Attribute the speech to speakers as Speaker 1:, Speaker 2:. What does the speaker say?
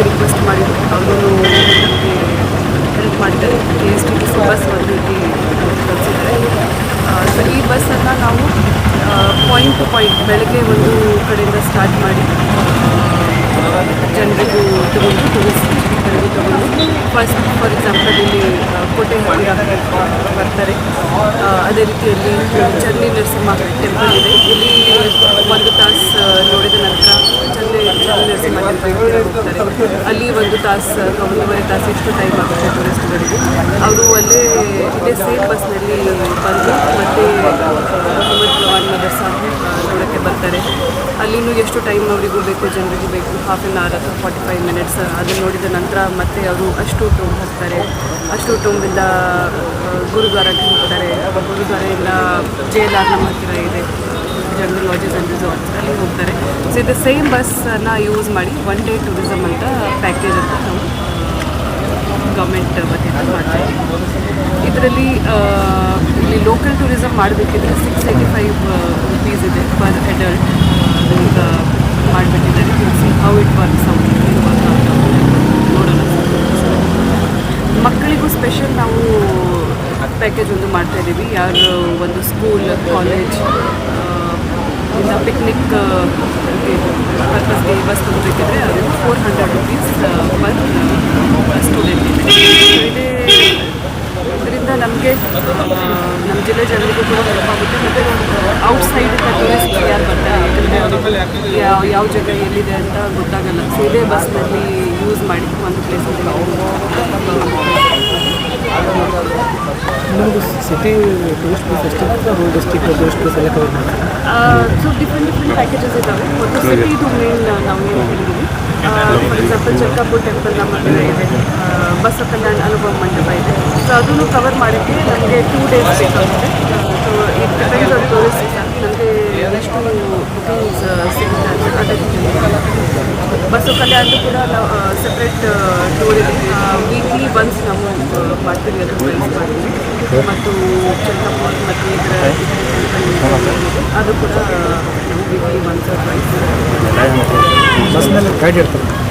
Speaker 1: ಅವ್ರಿಗೆ ರಿಕ್ವೆಸ್ಟ್ ಅವರು ನಮಗೆ ಹೆಲ್ಪ್ ಮಾಡ್ತಾರೆ. K S T C bus ಒಂದು ಕಳಿಸಿದ್ದಾರೆ. ಸೊ ಈ ಬಸ್ಸನ್ನು ನಾವು ಪಾಯಿಂಟ್ ಟು ಪಾಯಿಂಟ್ ಬೆಳಗ್ಗೆ ಒಂದು ಕಡೆಯಿಂದ ಸ್ಟಾರ್ಟ್ ಮಾಡಿ ಜನರಿಗೂ ತಗೊಂಡು ಟೂರಿಸ್ಟ್ಗಳಿಗೂ ತಗೊಂಡು ಫಸ್ಟ್ ಫಾರ್ ಎಕ್ಸಾಂಪಲ್ ಇಲ್ಲಿ ಕೋಟೆ ಬರ್ತಾರೆ. ಅದೇ ರೀತಿಯಲ್ಲಿ ಚರ್ನಿ ನರಸಿಂಹ ಟೆಂಪಲ್ ಇದೆ. ಇಲ್ಲಿ ಒಂದು ತಾಸು ಅಲ್ಲಿ ಒಂದು ತಾಸು, ಒಂದೂವರೆ ತಾಸು ಎಷ್ಟು ಟೈಮ್ ಆಗುತ್ತೆ ಟೂರಿಸ್ಟ್ಗಳಿಗೆ ಅವರು ಅಲ್ಲೇ ಇದೇ ಸೇಮ್ ಬಸ್ನಲ್ಲಿ ಬಂದು ಮತ್ತೆ ಜವಾನ್ ಮದರ್ ನೋಡೋಕ್ಕೆ ಬರ್ತಾರೆ. ಅಲ್ಲಿನೂ ಎಷ್ಟು ಟೈಮ್ ಅವರಿಗೂ ಬೇಕು, ಜನರಿಗೂ ಬೇಕು ಹಾಫ್ ಆನ್ ಅವರ್ ಅಥವಾ ಫಾರ್ಟಿ ಫೈವ್ ಮಿನಿಟ್ಸ್ ಅದನ್ನು ನೋಡಿದ ನಂತರ ಮತ್ತೆ ಅವರು ಅಷ್ಟು ಟೂಮ್ ಹೋಗ್ತಾರೆ. ಅಷ್ಟು ಟೋಂಬಿಂದ ಗುರುದ್ವಾರಕ್ಕೆ ಹೋಗ್ತಾರೆ. ಎಲ್ಲ ಜೇಲಾರ್ ನಮ್ಮ ಹತ್ತಿರ ಇದೆ ಜನರಲ್ ಲಾಜಸ್ ಆ್ಯಂಡ್ ರಿಸಾರ್ಟ್ಸ್ ಅಲ್ಲಿ ಹೋಗ್ತಾರೆ ಸೊ ಇದು ಸೇಮ್ ಬಸ್ಸನ್ನು ಯೂಸ್ ಮಾಡಿ ಒನ್ ಡೇ ಟೂರಿಸಮ್ ಅಂತ ಪ್ಯಾಕೇಜ್ ಅಂತ ನಾವು ಗೌರ್ಮೆಂಟ್ ವತಿಯಿಂದ ಮಾಡ್ತಾ ಇದ್ದೀವಿ ಇದರಲ್ಲಿ ಇಲ್ಲಿ ಲೋಕಲ್ ಟೂರಿಸಮ್ ಮಾಡಬೇಕಿದ್ರೆ ಸಿಕ್ಸ್ ಏಯ್ಟಿ ಫೈವ್ ರುಪೀಸ್ ಇದೆ ಪರ್ ಅಡಲ್ಟ್ ಈಗ ಮಾಡಿಬಿಟ್ಟಿದ್ದಾರೆ ಸಿ ಹೌ ಇಟ್ ವರ್ಕ್ಸ್ ಅಂತ ನೋಡೋಣ. ಮಕ್ಕಳಿಗೂ ಸ್ಪೆಷಲ್ ನಾವು ಪ್ಯಾಕೇಜ್ ಒಂದು ಮಾಡ್ತಾ ಇದ್ದೀವಿ. ಯಾರು ಒಂದು ಸ್ಕೂಲ್ ಕಾಲೇಜ್ ಇಂದ ಪಿಕ್ನಿಕ್ ಪರ್ಪಸ್ಗೆ ಬಸ್ ತಗೋಬೇಕಿದ್ರೆ ಅದು four hundred rupees per student ಇದೆ ಇದರಿಂದ ನಮಗೆ ನಮ್ಮ ಜಿಲ್ಲೆ ಜನರಿಗೂ ಕೂಡ ಹೆಲ್ಪ್ ಆಗುತ್ತೆ. ಮತ್ತು ಔಟ್ಸೈಡಿಂದ ಟೂರಿಸ್ಟ್ ಯಾರು ಬರ್ತಾರೆ ಯಾವ ಯಾವ ಜಾಗ ಎಲ್ಲಿದೆ ಅಂತ ಗೊತ್ತಾಗಲ್ಲ. ಸೀದೇ ಇದೇ ಬಸ್ನಲ್ಲಿ ಯೂಸ್ ಮಾಡಿ ಒಂದು ಪ್ಲೇಸಿಂದ
Speaker 2: ನಿಮ್ಮದು ಸಿಟಿ ಟೂರಿಸ್ಟ್ ಪ್ಲೇಸ್ ಎಷ್ಟು ರೂಲ್ ಡಿಸ್ಟ್ರಿಕ್ಟ್ ಟೂರಿಸ್ಟ್ ಪ್ಲೇಸ್ ಎಲ್ಲ ಕವರ್ ಮಾಡಿ
Speaker 1: ಸೊ ಡಿಫ್ರೆಂಟ್ ಡಿಫ್ರೆಂಟ್ ಪ್ಯಾಕೇಜಸ್ ಇದ್ದಾವೆ ಒಂದು ಸಿಟಿದು ಮೇನ್ ನಾವು ಏನು ಹೇಳಿದ್ದೀವಿ ಫಾರ್ ಎಕ್ಸಾಂಪಲ್ ಚರ್ಕಾಪುರ್ ಟೆಂಪಲ್ ನಮ್ಮ ಹತ್ರ ಇದೆ. ಆ, ಬಸವ ಕಲ್ಯಾಣ ಅನುಭವ ಮಂಟಪ ಇದೆ. ಸೊ ಅದನ್ನು ಕವರ್ ಮಾಡೋಕ್ಕೆ ನಮಗೆ ಟೂ ಡೇಸ್ ಬೇಕಾಗುತ್ತೆ. So it depends on tourist ನಮಗೆ ಎಷ್ಟು ಬುಕಿಂಗ್ಸ್ ಸಿಗುತ್ತೆ ಅಂತ ಅದೇ ಬಸವ ಕಲ್ಯಾಣದ್ದು ಕೂಡ ನಾವು ಸಪ್ರೇಟ್ ಟೂರ್ ಇದೆ. ವೀಕ್ಲಿ ಒನ್ಸ್ ನಾವು ಮಾಡ್ತೀವಿ ಅದು ಪ್ರೈಸ್ ಮಾಡ್ತೀವಿ. ಮತ್ತು ಚಂದ್ರಪುರ ಮತ್ತು ಇದರ ಅದು ಕೂಡ ಒನ್ಸ್ ಪ್ರೈಸ್
Speaker 2: ಬಸ್ನಲ್ಲಿ ಗೈಡ್ ಇರ್ತಾರೆ